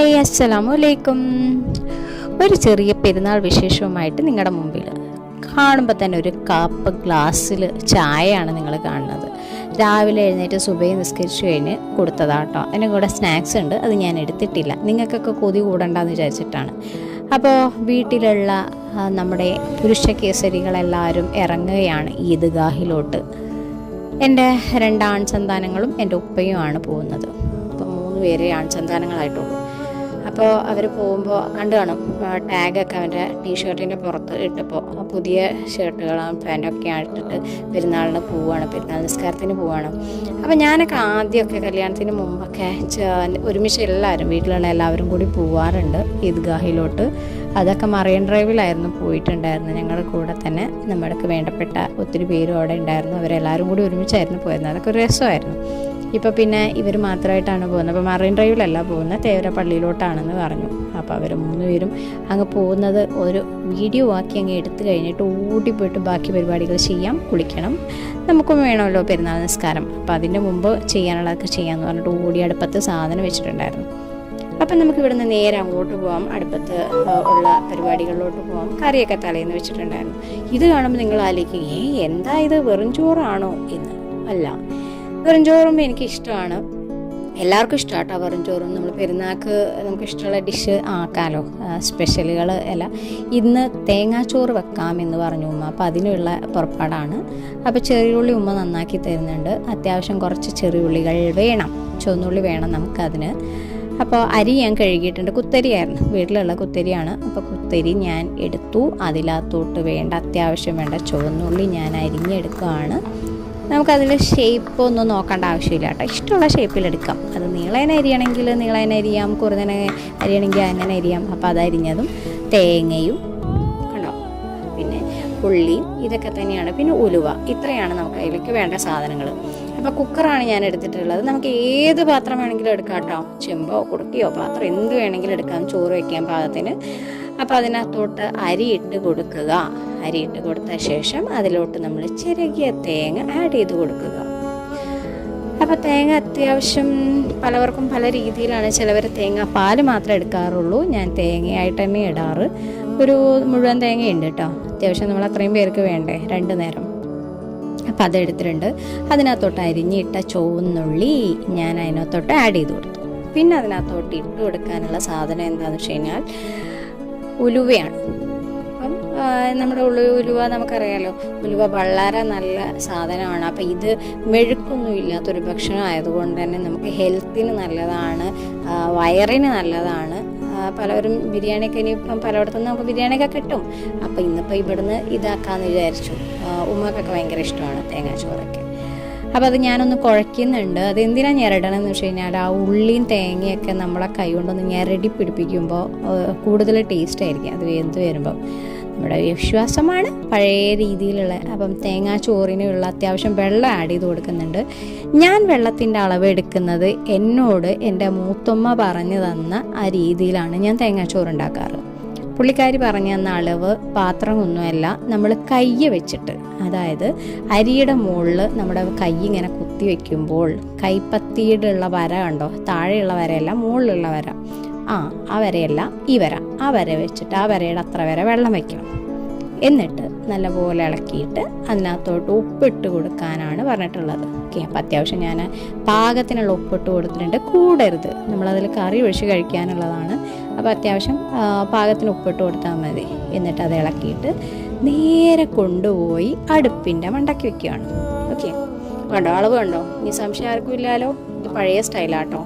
Hi അസ്സലാമു അലൈക്കും ഒരു ചെറിയ പെരുന്നാൾ വിശേഷവുമായിട്ട് നിങ്ങളുടെ മുമ്പിൽ കാണുമ്പോൾ തന്നെ ഒരു കപ്പ് ഗ്ലാസ്സിൽ ചായയാണ് നിങ്ങൾ കാണുന്നത്. രാവിലെ എഴുന്നേറ്റ് സുബൈ നിസ്കരിച്ചു കഴിഞ്ഞ് കൊടുത്തതാട്ടോ. എന്റെ കൂടെ സ്നാക്സ് ഉണ്ട് അത് ഞാൻ എടുത്തിട്ടില്ല. നിങ്ങൾക്കൊക്കെ കൊതി കൂടണ്ടെന്ന് വിചാരിച്ചിട്ടാണ്. അപ്പോൾ വീട്ടിലുള്ള നമ്മുടെ പുരുഷ കേസരികളെല്ലാവരും ഇറങ്ങുകയാണ് ഈദ്ഗാഹിലോട്ട്. എന്റെ രണ്ട് ആൺ സന്താനങ്ങളും എന്റെ ഉപ്പയുമാണ് പോകുന്നത്. അപ്പോൾ മൂന്ന് പേരെ ആൺ സന്താനങ്ങളായിട്ടുള്ളൂ അപ്പോൾ അവർ പോകുമ്പോൾ കണ്ടു കാണും. ടാഗൊക്കെ അവന്റെ ടീഷർട്ടിന്റെ പുറത്ത് ഇട്ടപ്പോൾ പുതിയ ഷർട്ടുകളും പാന്റൊക്കെ ഇട്ടിട്ട് പെരുന്നാളിന് പോവുകയാണ് പെരുന്നാൾ നിസ്കാരത്തിന് പോവുകയാണ് അപ്പോൾ ഞാനൊക്കെ ആദ്യമൊക്കെ കല്യാണത്തിന് മുമ്പൊക്കെ ഒരുമിച്ച് എല്ലാവരും വീട്ടിലുള്ള എല്ലാവരും കൂടി പോവാറുണ്ട് ഈദ്ഗാഹിലോട്ട്. അതൊക്കെ മറൈൻ ഡ്രൈവിലായിരുന്നു പോയിട്ടുണ്ടായിരുന്നു ഞങ്ങളുടെ കൂടെ തന്നെ നമ്മൾക്ക് വേണ്ടപ്പെട്ട ഒത്തിരി പേരും അവിടെ ഉണ്ടായിരുന്നു. അവരെല്ലാവരും കൂടി ഒരുമിച്ചായിരുന്നു പോയിരുന്നത്. അതൊക്കെ ഒരു രസമായിരുന്നു. ഇപ്പോൾ പിന്നെ ഇവർ മാത്രമായിട്ടാണ് പോകുന്നത്. അപ്പോൾ മറൈൻ ഡ്രൈവിലല്ല പോകുന്നത്. തേവര പള്ളിയിലോട്ടാണെന്ന് പറഞ്ഞു. അപ്പോൾ അവർ മൂന്ന് പേരും അങ്ങ് പോകുന്നത് ഒരു വീഡിയോ ആക്കി അങ്ങ് എടുത്തു കഴിഞ്ഞിട്ട് ഓടി പോയിട്ട് ബാക്കി പരിപാടികൾ ചെയ്യാം കുളിക്കണം. നമുക്കും വേണമല്ലോ പെരുന്നാൾ നിസ്കാരം. അപ്പോൾ അതിന്റെ മുമ്പ് ചെയ്യാനുള്ളതൊക്കെ ചെയ്യാമെന്ന് പറഞ്ഞിട്ട് ഓടി അടുപ്പത്ത് സാധനം വെച്ചിട്ടുണ്ടായിരുന്നു. അപ്പം നമുക്ക് ഇവിടുന്ന് നേരെ അങ്ങോട്ട് പോവാം. അടുപ്പത്ത് ഉള്ള പരിപാടികളിലോട്ട് പോവാം. കറിയൊക്കെ തലേന്ന് വെച്ചിട്ടുണ്ടായിരുന്നു. ഇത് കാണുമ്പോൾ നിങ്ങൾ ആലോചിക്കും ഏ എന്താ ഇത്? വെറും ചോറാണോ? എന്ന്. അല്ല. വെറും ചോറും എനിക്ക് ഇഷ്ടമാണ് എല്ലാവർക്കും ഇഷ്ടമാട്ടോ വെറും ചോറും നമ്മൾ പെരുന്നാൾക്ക് നമുക്ക് ഇഷ്ടമുള്ള ഡിഷ് ആക്കാലോ. സ്പെഷ്യലുകൾ അല്ല. ഇന്ന് തേങ്ങാച്ചോറ് വെക്കാം എന്ന് പറഞ്ഞു ഉമ്മ. അപ്പോൾ അതിനുള്ള പുറപ്പാടാണ്. അപ്പോൾ ചെറിയുള്ളി ഉമ്മ നന്നാക്കി തരുന്നുണ്ട്. അത്യാവശ്യം കുറച്ച് ചെറിയുള്ളികൾ വേണം. ചുവന്നുള്ളി വേണം നമുക്കതിന്. അപ്പോൾ അരി ഞാൻ കഴുകിയിട്ടുണ്ട്. കുത്തരിയായിരുന്നു. വീട്ടിലുള്ള കുത്തരിയാണ്. അപ്പോൾ കുത്തരി ഞാൻ എടുത്തു. അതിലകത്തോട്ട് വേണ്ട അത്യാവശ്യം വേണ്ട ചുവന്നുള്ളി ഞാൻ അരിഞ്ഞെടുക്കുകയാണ്. നമുക്കതിൽ ഷേപ്പ് ഒന്നും നോക്കേണ്ട ആവശ്യമില്ല കേട്ടോ. ഇഷ്ടമുള്ള ഷേപ്പിൽ എടുക്കാം. അത് നീളേനെ അരിയണമെങ്കിൽ നീളേനെ അരിയാം കുറുതനെ അരിയണമെങ്കിൽ അങ്ങനെ അരിയാം. അപ്പോൾ അതരിഞ്ഞതും തേങ്ങയും കണ്ടോ? പിന്നെ ഉള്ളിയും ഇതൊക്കെ തന്നെയാണ്. പിന്നെ ഉലുവ. ഇത്രയാണ് നമുക്ക് അതിലേക്ക് വേണ്ട സാധനങ്ങൾ. അപ്പോൾ കുക്കറാണ് ഞാൻ എടുത്തിട്ടുള്ളത്. നമുക്ക് ഏത് പാത്രം വേണമെങ്കിലും എടുക്കാം കേട്ടോ. ചെമ്പോ കുടുക്കിയോ പാത്രം എന്ത് വേണമെങ്കിലും എടുക്കാം. ചോറ് വയ്ക്കാൻ പാകത്തിന്. അപ്പോൾ അതിനകത്തോട്ട് അരി ഇട്ട് കൊടുക്കുക. അരി ഇട്ട് കൊടുത്ത ശേഷം അതിലോട്ട് നമ്മൾ ചിരകിയ തേങ്ങ ആഡ് ചെയ്ത് കൊടുക്കുക. അപ്പോൾ തേങ്ങ അത്യാവശ്യം പലവർക്കും പല രീതിയിലാണ് ചിലവർ തേങ്ങ പാൽ മാത്രമേ എടുക്കാറുള്ളൂ. ഞാൻ തേങ്ങയായിട്ട് തന്നെ ഇടാറ്. ഒരു മുഴുവൻ തേങ്ങയുണ്ട് കേട്ടോ. അത്യാവശ്യം നമ്മൾ അത്രയും പേർക്ക് വേണ്ടേ? രണ്ട് നേരം. അപ്പം അതെടുത്തിട്ടുണ്ട് അതിനകത്തോട്ട് അരിഞ്ഞിട്ട ചുവന്നുള്ളി ഞാൻ അതിനകത്തോട്ട് ആഡ് ചെയ്ത് കൊടുത്തു. പിന്നെ അതിനകത്തോട്ട് ഇട്ട് കൊടുക്കാനുള്ള സാധനം എന്താണെന്ന് വെച്ച് കഴിഞ്ഞാൽ ഉലുവയാണ്. നമ്മുടെ ഉള്ളു ഉലുവ നമുക്കറിയാലോ. ഉലുവ വളരെ നല്ല സാധനമാണ്. അപ്പം ഇത് മെഴുക്കൊന്നും ഇല്ലാത്തൊരു ഭക്ഷണം ആയതുകൊണ്ട് തന്നെ നമുക്ക് ഹെൽത്തിന് നല്ലതാണ് വയറിന് നല്ലതാണ്. പലവരും ബിരിയാണിയൊക്കെ ഇപ്പം പലയിടത്തുനിന്ന് നമുക്ക് ബിരിയാണിയൊക്കെ കിട്ടും. അപ്പം ഇന്നിപ്പോൾ ഇവിടുന്ന് ഇതാക്കാമെന്ന് വിചാരിച്ചു. ഉമ്മക്കൊക്കെ ഭയങ്കര ഇഷ്ടമാണ് തേങ്ങാച്ചോറൊക്കെ അപ്പോൾ അത് ഞാനൊന്ന് കുഴയ്ക്കുന്നുണ്ട് അത് എന്തിനാണ് ഞെരടണമെന്ന് വെച്ച് കഴിഞ്ഞാൽ ആ ഉള്ളിയും തേങ്ങയൊക്കെ നമ്മളെ കൈ കൊണ്ടൊന്ന് ഞെരടി പിടിപ്പിക്കുമ്പോൾ കൂടുതൽ ടേസ്റ്റ് ആയിരിക്കും. അത് വെന്ത് വരുമ്പോൾ നമ്മുടെ വിശ്വാസമാണ് പഴയ രീതിയിലുള്ള. അപ്പം തേങ്ങാ ചോറിനുള്ള അത്യാവശ്യം വെള്ളം ആഡ് ചെയ്ത് കൊടുക്കുന്നുണ്ട്. ഞാൻ വെള്ളത്തിന്റെ അളവ് എടുക്കുന്നത് എന്നോട് എന്റെ മൂത്തമ്മ പറഞ്ഞു തന്ന ആ രീതിയിലാണ് ഞാൻ തേങ്ങാച്ചോറ് ഉണ്ടാക്കാറ്. പുള്ളിക്കാരി പറഞ്ഞു തന്ന അളവ് പാത്രമൊന്നുമല്ല നമ്മൾ കൈ വെച്ചിട്ട്. അതായത് അരിയുടെ മുകളിൽ നമ്മുടെ കൈ ഇങ്ങനെ കുത്തി വെക്കുമ്പോൾ കൈപ്പത്തിയുടെ ഉള്ള വര കണ്ടോ? താഴെയുള്ള വരയല്ല മുകളിലുള്ള വര. ആ ആ വരയല്ല ഈ വര. ആ വര വെച്ചിട്ട് ആ വരയുടെ അത്ര വരെ വെള്ളം വെക്കണം. എന്നിട്ട് നല്ലപോലെ ഇളക്കിയിട്ട് അതിനകത്തോട്ട് ഉപ്പിട്ട് കൊടുക്കാനാണ് പറഞ്ഞിട്ടുള്ളത്. ഓക്കെ അപ്പോൾ അത്യാവശ്യം ഞാൻ പാകത്തിനുള്ള ഉപ്പിട്ട് കൊടുത്തിട്ടുണ്ട്. കൂടരുത്. നമ്മളതിൽ കറി ഒഴിച്ച് കഴിക്കാനുള്ളതാണ്. അപ്പോൾ അത്യാവശ്യം പാകത്തിന് ഉപ്പിട്ട് കൊടുത്താൽ മതി. എന്നിട്ട് അത് ഇളക്കിയിട്ട് നേരെ കൊണ്ടുപോയി അടുപ്പിന്റെ മണ്ടക്കി വെക്കുകയാണ്. ഓക്കെ? കണ്ടോ? അളവ് കണ്ടോ? ഇനി സംശയം ആർക്കും ഇല്ലല്ലോ ഇത് പഴയ സ്റ്റൈലാട്ടോ.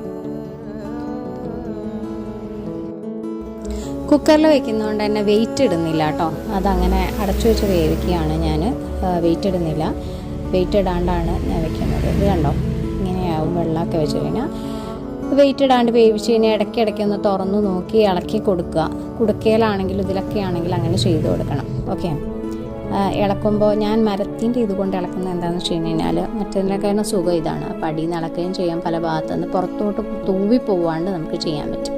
കുക്കറിൽ വെക്കുന്നതുകൊണ്ട് തന്നെ വെയിറ്റ് ഇടുന്നില്ല കേട്ടോ. അതങ്ങനെ അടച്ചു വെച്ച് വേവിക്കുകയാണ് ഞാൻ. വെയിറ്റ് ഇടുന്നില്ല. വെയിറ്റ് ഇടാണ്ടാണ് ഞാൻ വെക്കുന്നത്. ഇത് കണ്ടോ? ഇങ്ങനെയാവും വെള്ളമൊക്കെ വെച്ച് കഴിഞ്ഞാൽ വെയിറ്റ് ഇടാണ്ട് വേവിച്ച് കഴിഞ്ഞാൽ ഇടയ്ക്ക് ഇടയ്ക്ക് ഒന്ന് തുറന്ന് നോക്കി ഇളക്കി കൊടുക്കുക. കുടുക്കയിലാണെങ്കിലും ഇതിലൊക്കെ ആണെങ്കിൽ അങ്ങനെ ചെയ്ത് കൊടുക്കണം. ഓക്കെ ഇളക്കുമ്പോൾ ഞാൻ മരത്തിന്റെ ഇതുകൊണ്ട് ഇളക്കുന്നത് എന്താണെന്ന് വെച്ച് കഴിഞ്ഞാൽ മറ്റതിനേക്കാളും സുഖം ഇതാണ്. അപ്പോൾ അടിയിൽ നിന്ന് ഇളക്കുകയും ചെയ്യാം പല ഭാഗത്തുനിന്ന് പുറത്തോട്ട് തൂവി പോവാണ്ട് നമുക്ക് ചെയ്യാൻ പറ്റും.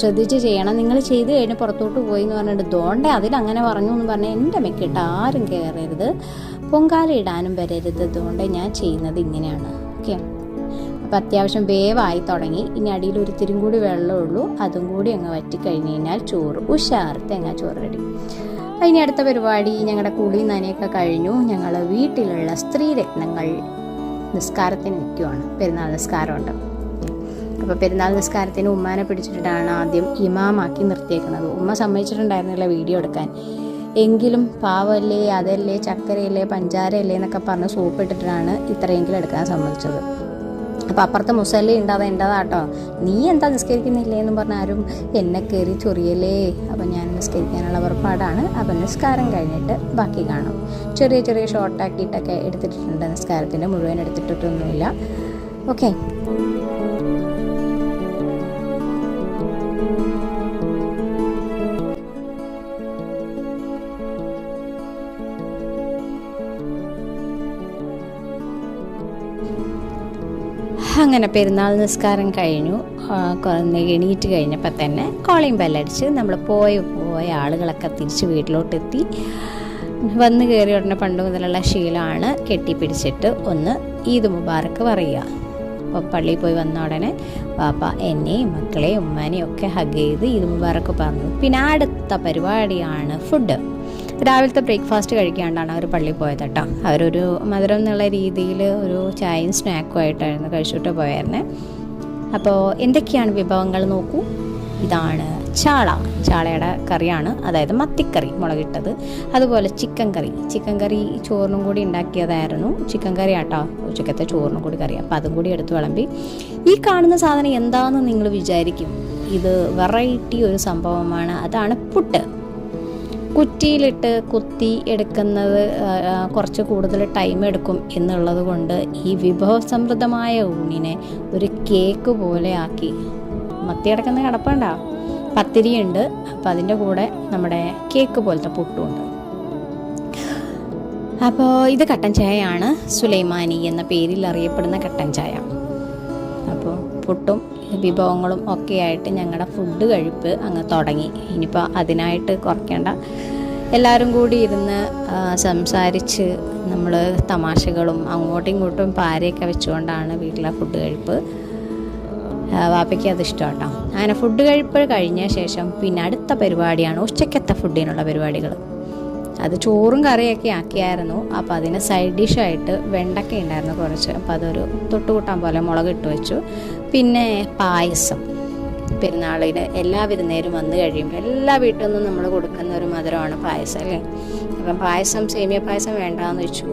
ശ്രദ്ധിച്ച് ചെയ്യണം. നിങ്ങൾ ചെയ്ത് കഴിഞ്ഞ് പുറത്തോട്ട് പോയി എന്ന് പറഞ്ഞിട്ട് ദോണ്ടേ അതിലങ്ങനെ പറഞ്ഞു എന്ന് പറഞ്ഞാൽ എന്റെ മെക്കിട്ട് ആരും കയറരുത് പൊങ്കാല ഇടാനും വരരുത് അതുകൊണ്ട് ഞാൻ ചെയ്യുന്നത് ഇങ്ങനെയാണ്. ഓക്കെ? അപ്പോൾ അത്യാവശ്യം വേവായി തുടങ്ങി. ഇനി അടിയിൽ ഒരു തിരും കൂടി വെള്ളമേ ഉള്ളൂ. അതും കൂടി അങ്ങ് വറ്റി കഴിഞ്ഞ് കഴിഞ്ഞാൽ ചോറ്. ഉഷാർ തേങ്ങാ ചോറ് റെഡി. ഇനി അടുത്ത പരിപാടി ഞങ്ങളുടെ കുളി നനയൊക്കെ കഴിഞ്ഞു. ഞങ്ങൾ വീട്ടിലുള്ള സ്ത്രീരത്നങ്ങൾ നിസ്കാരത്തിന് നിൽക്കുവാണ്. പെരുന്നാൾ നിസ്കാരമുണ്ട്. അപ്പോൾ പെരുന്നാൾ നിസ്കാരത്തിന് ഉമ്മാനെ പിടിച്ചിട്ടാണ് ആദ്യം ഇമാമാക്കി നിർത്തിയേക്കുന്നത്. ഉമ്മ സമ്മതിച്ചിട്ടുണ്ടായിരുന്നില്ല വീഡിയോ എടുക്കാൻ. എങ്കിലും പാവല്ലേ അതല്ലേ ചക്കരയല്ലേ പഞ്ചാരയല്ലേ എന്നൊക്കെ പറഞ്ഞ് സൂപ്പ് ഇട്ടിട്ടാണ് ഇത്രയെങ്കിലും എടുക്കാൻ സമ്മതിച്ചത്. അപ്പോൾ അപ്പുറത്തെ മുസല്ലി ഉണ്ട് അത് എന്റെതാട്ടോ നീ എന്താ നിസ്കരിക്കുന്നില്ലേ എന്ന് പറഞ്ഞ ആരും എന്നെ കയറി ചൊറിയലേ അപ്പം ഞാൻ നിസ്കരിക്കാനുള്ള പുറപ്പാടാണ് അപ്പം നിസ്കാരം കഴിഞ്ഞിട്ട് ബാക്കി കാണും. ചെറിയ ചെറിയ ഷോർട്ടാക്കിയിട്ടൊക്കെ എടുത്തിട്ടുണ്ട്. നിസ്കാരത്തിന്റെ മുഴുവൻ എടുത്തിട്ടൊന്നുമില്ല. ഓക്കെ അങ്ങനെ പെരുന്നാൾ നിസ്കാരം കഴിഞ്ഞു. എണീറ്റ് കഴിഞ്ഞപ്പോൾ തന്നെ കോളിംഗ് ബെല്ലടിച്ച് നമ്മൾ പോയ പോയ ആളുകളൊക്കെ തിരിച്ച് വീട്ടിലോട്ടെത്തി. വന്ന് കയറി ഉടനെ പണ്ട് മുതലുള്ള ശീലമാണ് കെട്ടിപ്പിടിച്ചിട്ട് ഒന്ന് ഈദ് മുബാറക്ക് പറയുക. അപ്പോൾ പള്ളിയിൽ പോയി വന്ന ഉടനെ പാപ്പ എന്നെയും മക്കളെയും ഉമ്മാനെയും ഒക്കെ ഹഗ് ചെയ്ത് ഈദ് മുബാറക്ക് പറഞ്ഞു. പിന്നെ അടുത്ത പരിപാടിയാണ് ഫുഡ് രാവിലത്തെ ബ്രേക്ക്ഫാസ്റ്റ് കഴിക്കാണ്ടാണ് അവർ പള്ളിയിൽ പോയത് കേട്ടോ. അവരൊരു മധുരം എന്നുള്ള രീതിയിൽ ഒരു ചായയും സ്നാക്കും ആയിട്ടായിരുന്നു കഴിച്ചിട്ട് പോയായിരുന്നെ അപ്പോൾ എന്തൊക്കെയാണ് വിഭവങ്ങൾ നോക്കൂ. ഇതാണ് ചാള. ചാളയുടെ കറിയാണ് അതായത് മത്തിക്കറി മുളകിട്ടത്. അതുപോലെ ചിക്കൻ കറി. ചിക്കൻ കറി ചോറിനും കൂടി ഉണ്ടാക്കിയതായിരുന്നു. ചിക്കൻ കറി ആട്ടോ ഉച്ചക്കത്തെ ചോറിനും കൂടി കറി. അപ്പോൾ അതും കൂടി എടുത്ത് വിളമ്പി. ഈ കാണുന്ന സാധനം എന്താണെന്ന് നിങ്ങൾ വിചാരിക്കും? ഇത് വെറൈറ്റി ഒരു സംഭവമാണ്. അതാണ് പുട്ട്. കുറ്റിയിലിട്ട് കുത്തി എടുക്കുന്നത് കുറച്ച് കൂടുതൽ ടൈം എടുക്കും എന്നുള്ളത് കൊണ്ട് ഈ വിഭവസമൃദ്ധമായ ഊണിനെ ഒരു കേക്ക് പോലെ ആക്കി. മത്തി കിടക്കുന്ന കിടപ്പുണ്ട? പത്തിരിയുണ്ട്. അപ്പം അതിന്റെ കൂടെ നമ്മുടെ കേക്ക് പോലത്തെ പുട്ടുമുണ്ട്. അപ്പോൾ ഇത് കട്ടൻ ചായയാണ്. സുലൈമാനി എന്ന പേരിൽ അറിയപ്പെടുന്ന കട്ടൻ ചായ. അപ്പോൾ പുട്ടും വിഭവങ്ങളും ഒക്കെ ആയിട്ട് ഞങ്ങളുടെ ഫുഡ് കഴിപ്പ് അങ്ങ് തുടങ്ങി. ഇനിയിപ്പോൾ അതിനായിട്ട് കുറയ്ക്കേണ്ട. എല്ലാവരും കൂടി ഇരുന്ന് സംസാരിച്ച് നമ്മൾ തമാശകളും അങ്ങോട്ടും ഇങ്ങോട്ടും പാരയൊക്കെ വെച്ചുകൊണ്ടാണ് വീട്ടിലെ ഫുഡ് കഴിപ്പ്. വാപ്പയ്ക്ക് അത് ഇഷ്ടം കേട്ടോ അങ്ങനെ ഫുഡ് കഴിപ്പ് കഴിഞ്ഞ ശേഷം പിന്നെ അടുത്ത പരിപാടിയാണ് ഉച്ചക്കത്തെ ഫുഡിനുള്ള പരിപാടികൾ അത് ചോറും കറിയൊക്കെ ആക്കിയായിരുന്നു. അപ്പോൾ അതിന് സൈഡ് ഡിഷായിട്ട് വെണ്ടക്ക ഉണ്ടായിരുന്നു കുറച്ച്. അപ്പോൾ അതൊരു തൊട്ടുകൂട്ടാൻ പോലെ മുളക് ഇട്ട് വെച്ചു. പിന്നെ പായസം. പെരുന്നാളിന് എല്ലാ വിരുന്നേരും വന്നു കഴിയുമ്പോൾ എല്ലാ വീട്ടിൽ നിന്നും നമ്മൾ കൊടുക്കുന്ന ഒരു മധുരമാണ് പായസം അല്ലേ? അപ്പം പായസം സേമിയ പായസം വേണ്ടാന്ന് വെച്ചു.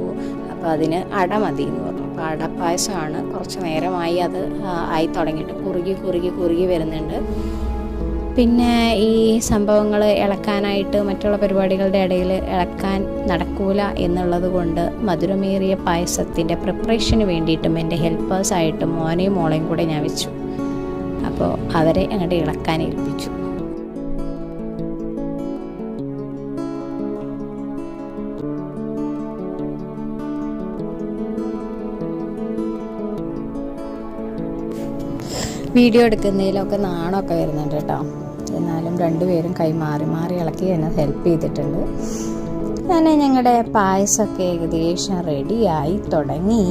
അപ്പോൾ അതിന് അട മതി എന്ന് പറഞ്ഞു. അപ്പോൾ അടപ്പായസമാണ് കുറച്ച് നേരമായി അത് ആയി തുടങ്ങിയിട്ട് കുറുകി കുറുകി കുറുകി വരുന്നുണ്ട്. പിന്നെ ഈ സംഭവങ്ങൾ ഇളക്കാനായിട്ട് മറ്റുള്ള പരിപാടികളുടെ ഇടയിൽ ഇളക്കാൻ നടക്കൂല എന്നുള്ളത് കൊണ്ട് മധുരമേറിയ പായസത്തിന്റെ പ്രിപ്പറേഷന് വേണ്ടിയിട്ടും എന്റെ ഹെൽപ്പേഴ്സായിട്ടും മോനെയും മോളെയും കൂടെ ഞാൻ വെച്ചു. അപ്പോൾ അവരെ അങ്ങോട്ട് ഇളക്കാൻ ഏൽപ്പിച്ചു. വീഡിയോ എടുക്കുന്നതിലൊക്കെ നാണമൊക്കെ വരുന്നുണ്ട് കേട്ടോ. എന്നാലും രണ്ടുപേരും കൈ മാറി മാറി ഇളക്കി എന്നെ ഹെൽപ്പ് ചെയ്തിട്ടുണ്ട്. അങ്ങനെ ഞങ്ങളുടെ പായസമൊക്കെ ഏകദേശം റെഡിയായി തുടങ്ങി.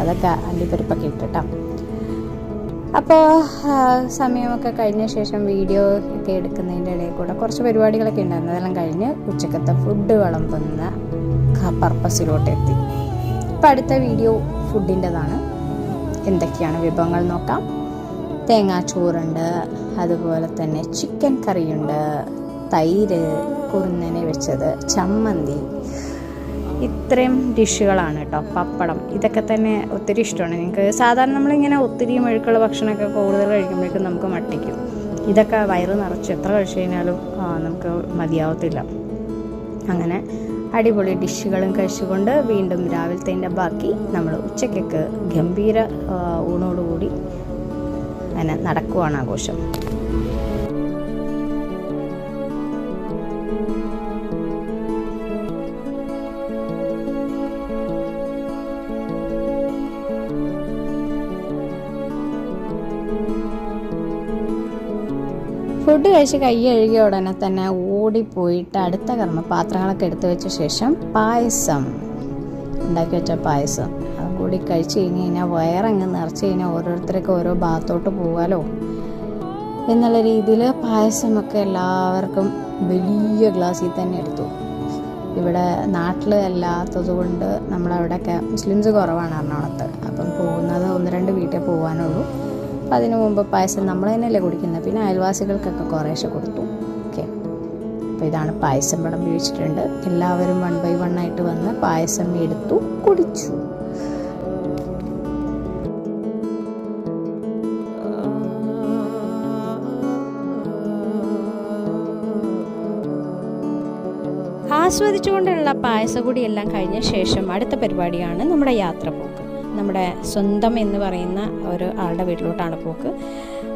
അതൊക്കെ അണ്ടിപ്പരിപ്പൊക്കെ ഇട്ടിട്ടോ. അപ്പോൾ സമയമൊക്കെ കഴിഞ്ഞ ശേഷം വീഡിയോ ഒക്കെ എടുക്കുന്നതിന്റെ ഇടയിൽ കൂടെ കുറച്ച് പരിപാടികളൊക്കെ ഉണ്ടായിരുന്നു. അതെല്ലാം കഴിഞ്ഞ് ഉച്ചക്കത്തെ ഫുഡ് വിളമ്പുന്ന പർപ്പസിലോട്ട് എത്തി അപ്പോൾ അടുത്ത വീഡിയോ ഫുഡിന്റെതാണ് എന്തൊക്കെയാണ് വിഭവങ്ങൾ നോക്കാം. തേങ്ങാച്ചോറുണ്ട് അതുപോലെ തന്നെ ചിക്കൻ കറിയുണ്ട് തൈര് കുറുന്നനെ വെച്ചത് ചമ്മന്തി. ഇത്രയും ഡിഷുകളാണ് കേട്ടോ പപ്പടം. ഇതൊക്കെ തന്നെ ഒത്തിരി ഇഷ്ടമാണ്. നിങ്ങൾക്ക് സാധാരണ നമ്മളിങ്ങനെ ഒത്തിരി മെഴുക്കുള്ള ഭക്ഷണമൊക്കെ കൂടുതൽ കഴിക്കുമ്പോഴേക്കും നമുക്ക് മട്ടിക്കും. ഇതൊക്കെ വയറ് നിറച്ച് എത്ര കഴിച്ചു കഴിഞ്ഞാലും നമുക്ക് മതിയാവത്തില്ല. അങ്ങനെ അടിപൊളി ഡിഷുകളും കഴിച്ചുകൊണ്ട് വീണ്ടും രാവിലത്തെ ബാക്കി നമ്മൾ ഉച്ചയ്ക്കൊക്കെ ഗംഭീര ഊണോടുകൂടി അങ്ങനെ നടക്കുവാണ് ആഘോഷം. ഫുഡ് കഴിച്ച് കൈ കഴുകിയ ഉടനെ തന്നെ ഓടിപ്പോയിട്ട് അടുത്ത കർമ്മ പാത്രങ്ങളൊക്കെ എടുത്തു വെച്ച ശേഷം പായസം ഉണ്ടാക്കി വെച്ച പായസം. അത് കൂടി കഴിച്ച് കഴിഞ്ഞ് കഴിഞ്ഞാൽ വയറങ്ങ് നിറച്ച് കഴിഞ്ഞാൽ ഓരോരുത്തർക്ക് ഓരോ ഭാഗത്തോട്ട് പോകാലോ. എന്നുള്ള രീതിയിൽ പായസമൊക്കെ എല്ലാവർക്കും വലിയ ഗ്ലാസ്സിൽ തന്നെ എടുത്തു. ഇവിടെ നാട്ടിൽ അല്ലാത്തത് കൊണ്ട് നമ്മളവിടെയൊക്കെ മുസ്ലിംസ് കുറവാണ് എറണാകുളത്ത്. അപ്പം പോകുന്നത് ഒന്ന് രണ്ട് വീട്ടിൽ പോകാനുള്ളൂ. അപ്പം അതിനു മുമ്പ് പായസം നമ്മൾ തന്നെയല്ലേ കുടിക്കുന്നത്. പിന്നെ അയൽവാസികൾക്കൊക്കെ കുറേശ്ശെ കൊടുത്തു. ഓക്കെ. അപ്പോൾ ഇതാണ് പായസം പടം ഉപയോഗിച്ചിട്ടുണ്ട്. എല്ലാവരും വൺ ബൈ വൺ ആയിട്ട് വന്ന് പായസം എടുത്തു കുടിച്ചു. ആസ്വദിച്ചുകൊണ്ടുള്ള പായസകുടിയെല്ലാം കഴിഞ്ഞ ശേഷം അടുത്ത പരിപാടിയാണ് നമ്മുടെ യാത്ര പോക്ക് നമ്മുടെ സ്വന്തം എന്ന് പറയുന്ന ഒരു ആളുടെ വീട്ടിലോട്ടാണ് പോക്ക്.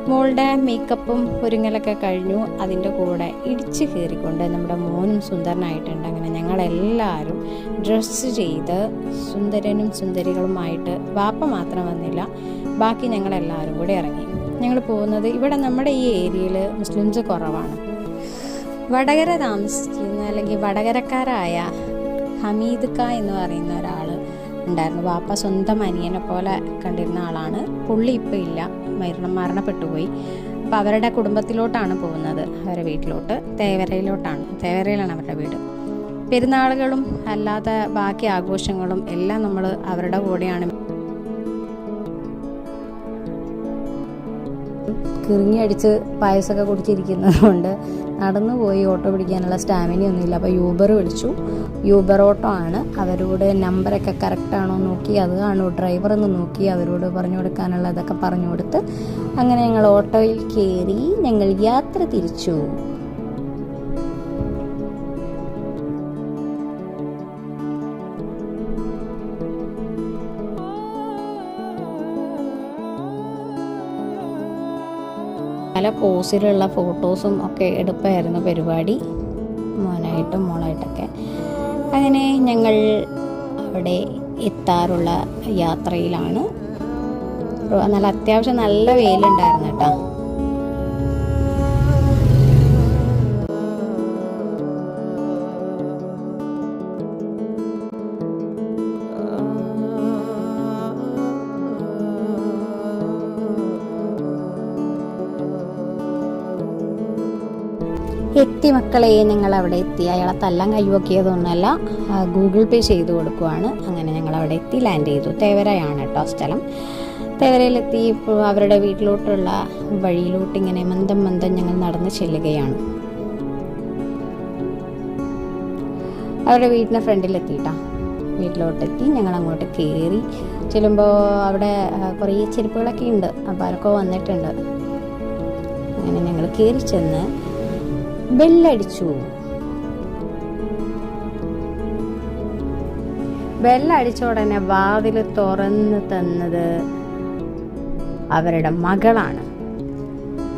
മോളുടെ മേക്കപ്പും ഒരുങ്ങലൊക്കെ കഴിഞ്ഞു. അതിന്റെ കൂടെ ഇടിച്ച് കയറിക്കൊണ്ട് നമ്മുടെ മോനും സുന്ദരനായിട്ടുണ്ട്. അങ്ങനെ ഞങ്ങളെല്ലാവരും ഡ്രസ്സ് ചെയ്ത് സുന്ദരനും സുന്ദരികളുമായിട്ട് വാപ്പ മാത്രം വന്നില്ല. ബാക്കി ഞങ്ങളെല്ലാവരും കൂടി ഇറങ്ങി. ഞങ്ങൾ പോകുന്നത് ഇവിടെ നമ്മുടെ ഈ ഏരിയയിൽ മുസ്ലിംസ് കുറവാണ്. വടകര താമസിക്കുന്ന അല്ലെങ്കിൽ വടകരക്കാരായ ഹമീദ് ഖാ എന്ന് പറയുന്ന ഒരാൾ ഉണ്ടായിരുന്നു. വാപ്പ സ്വന്തം അനിയനെ പോലെ കണ്ടിരുന്ന ആളാണ്. പുള്ളി ഇപ്പോൾ ഇല്ല. മരണം മരണപ്പെട്ടുപോയി അപ്പോൾ അവരുടെ കുടുംബത്തിലോട്ടാണ് പോകുന്നത്. അവരുടെ വീട്ടിലോട്ട്. തേവരയിലോട്ടാണ്. തേവരയിലാണ് അവരുടെ വീട്. പെരുന്നാളുകളും അല്ലാതെ ബാക്കി ആഘോഷങ്ങളും എല്ലാം നമ്മൾ അവരുടെ കൂടെയാണ് കിറിങ്ങിയടിച്ച് പായസമൊക്കെ കുടിച്ചിരിക്കുന്നത് കൊണ്ട് നടന്നു പോയി ഓട്ടോ പിടിക്കാനുള്ള സ്റ്റാമിനയൊന്നും ഇല്ല അപ്പോൾ യൂബർ വിളിച്ചു. യൂബർ ഓട്ടോ ആണ്. അവരോട് നമ്പറൊക്കെ കറക്റ്റാണോ നോക്കി അത് കാണോ. ഡ്രൈവർ എന്ന് നോക്കി അവരോട് പറഞ്ഞു കൊടുക്കാനുള്ള ഇതൊക്കെ പറഞ്ഞു കൊടുത്ത് അങ്ങനെ ഞങ്ങൾ ഓട്ടോയിൽ കയറി ഞങ്ങൾ യാത്ര തിരിച്ചു. പോസിലുള്ള ഫോട്ടോസും ഒക്കെ എടുപ്പായിരുന്നു പരിപാടി. മോനായിട്ടും മോളായിട്ടൊക്കെ. അങ്ങനെ ഞങ്ങൾ അവിടെ എത്താറുള്ള യാത്രയിലാണ്. നല്ല അത്യാവശ്യം നല്ല വെയിലുണ്ടായിരുന്നു കേട്ടോ. എത്തി മക്കളെ ഞങ്ങൾ അവിടെ എത്തി. അയാളെ തല്ലാൻ കൈവക്കിയതൊന്നുമല്ല ഗൂഗിൾ പേ ചെയ്ത് കൊടുക്കുവാണ്. അങ്ങനെ ഞങ്ങൾ അവിടെ എത്തി ലാൻഡ് ചെയ്തു. തേവരയാണ് കേട്ടോ സ്ഥലം. തേവരയിലെത്തി ഇപ്പോൾ അവരുടെ വീട്ടിലോട്ടുള്ള വഴിയിലോട്ട് ഇങ്ങനെ മന്ദം മന്ദം ഞങ്ങൾ നടന്ന് ചെല്ലുകയാണ്. അവരുടെ വീടിന്റെ ഫ്രണ്ടിലെത്തിയിട്ടാ. വീട്ടിലോട്ടെത്തി ഞങ്ങൾ അങ്ങോട്ട് കയറി ചെല്ലുമ്പോൾ അവിടെ കുറേ ചെരുപ്പുകളൊക്കെ ഉണ്ട്. അപ്പോൾ അവരൊക്കെ വന്നിട്ടുണ്ട്. അങ്ങനെ ഞങ്ങൾ കയറി ചെന്ന് ബെല്ലടിച്ചു. ബെല്ലടിച്ച ഉടനെ വാതിൽ തുറന്ന് തന്നത് അവരുടെ മകളാണ്.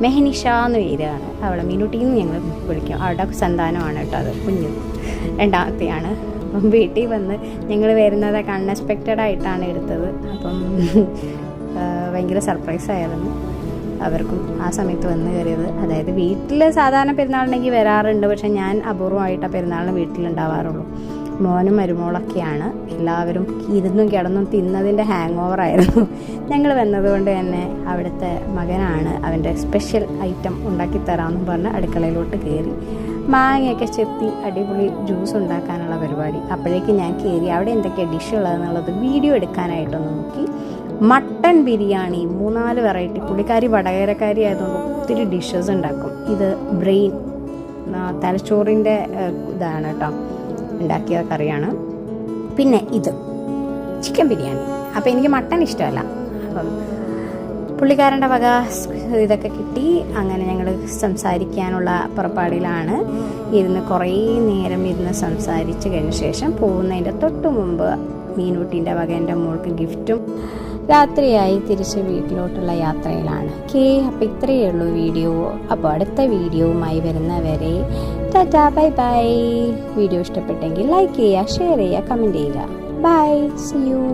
മെഹനിഷ എന്ന് പേരാണ് അവളെ മിനുട്ടിന്ന് ഞങ്ങൾ വിളിക്കും. അവളുടെ സന്താനമാണ് കേട്ടോ അത് കുഞ്ഞു രണ്ടാമത്തെയാണ്. അപ്പം വീട്ടിൽ വന്ന് ഞങ്ങൾ വരുന്നതൊക്കെ അൺഎക്സ്പെക്റ്റഡ് ആയിട്ടാണ് എടുത്തത്. അപ്പം ഭയങ്കര സർപ്രൈസ് ആയിരുന്നു. അവർക്കും ആ സമയത്ത് വന്ന് കയറിയത്. അതായത് വീട്ടിൽ സാധാരണ പെരുന്നാളിനെങ്കിൽ വരാറുണ്ട്. പക്ഷെ ഞാൻ അപൂർവമായിട്ടാണ് പെരുന്നാളിന് വീട്ടിലുണ്ടാവാറുള്ളൂ. മോനും മരുമോളൊക്കെയാണ്. എല്ലാവരും ഇരുന്നും കിടന്നും തിന്നതിന്റെ ഹാങ് ഓവറായിരുന്നു ഞങ്ങൾ വന്നതുകൊണ്ട് തന്നെ അവിടുത്തെ മകനാണ് അവന്റെ സ്പെഷ്യൽ ഐറ്റം ഉണ്ടാക്കി തരാമെന്നും പറഞ്ഞ് അടുക്കളയിലോട്ട് കയറി. മാങ്ങയൊക്കെ ചെത്തി അടിപൊളി ജ്യൂസ് ഉണ്ടാക്കാനുള്ള പരിപാടി. അപ്പോഴേക്കും ഞാൻ കയറി. അവിടെ എന്തൊക്കെയാണ് ഡിഷ് ഉള്ളതെന്നുള്ളത് വീഡിയോ എടുക്കാനായിട്ടൊന്ന് നോക്കി. മട്ടൺ ബിരിയാണി മൂന്നാൽ വെറൈറ്റി പുള്ളിക്കാരി വടകരക്കാരി ആയതുകൊണ്ട് ഒത്തിരി ഡിഷസ് ഉണ്ടാക്കും. ഇത് ബ്രെയിൻ തലച്ചോറിന്റെ ഇതാണ് കേട്ടോ ഉണ്ടാക്കിയ കറിയാണ്. പിന്നെ ഇത് ചിക്കൻ ബിരിയാണി. അപ്പോൾ എനിക്ക് മട്ടൺ ഇഷ്ടമല്ല. അപ്പം പുള്ളിക്കാരന്റെ വക ഇതൊക്കെ കിട്ടി. അങ്ങനെ ഞങ്ങൾ സംസാരിക്കാനുള്ള പുറപ്പാടിലാണ് ഇരുന്ന് കുറേ നേരം ഇരുന്ന് സംസാരിച്ച് കഴിഞ്ഞ ശേഷം പോകുന്നതിന്റെ തൊട്ട് മുമ്പ് മീൻകുട്ടീന്റെ വക എന്റെ മോൾക്ക് ഗിഫ്റ്റും രാത്രിയായി തിരിച്ച് വീട്ടിലോട്ടുള്ള യാത്രയിലാണ്. കേ അപ്പം ഇത്രയേ ഉള്ളൂ വീഡിയോ. അപ്പോൾ അടുത്ത വീഡിയോവുമായി വരുന്നവരെ ടാറ്റാ ബൈ ബൈ. വീഡിയോ ഇഷ്ടപ്പെട്ടെങ്കിൽ ലൈക്ക് ചെയ്യുക ഷെയർ ചെയ്യുക കമന്റ് ചെയ്യുക. Bye see you.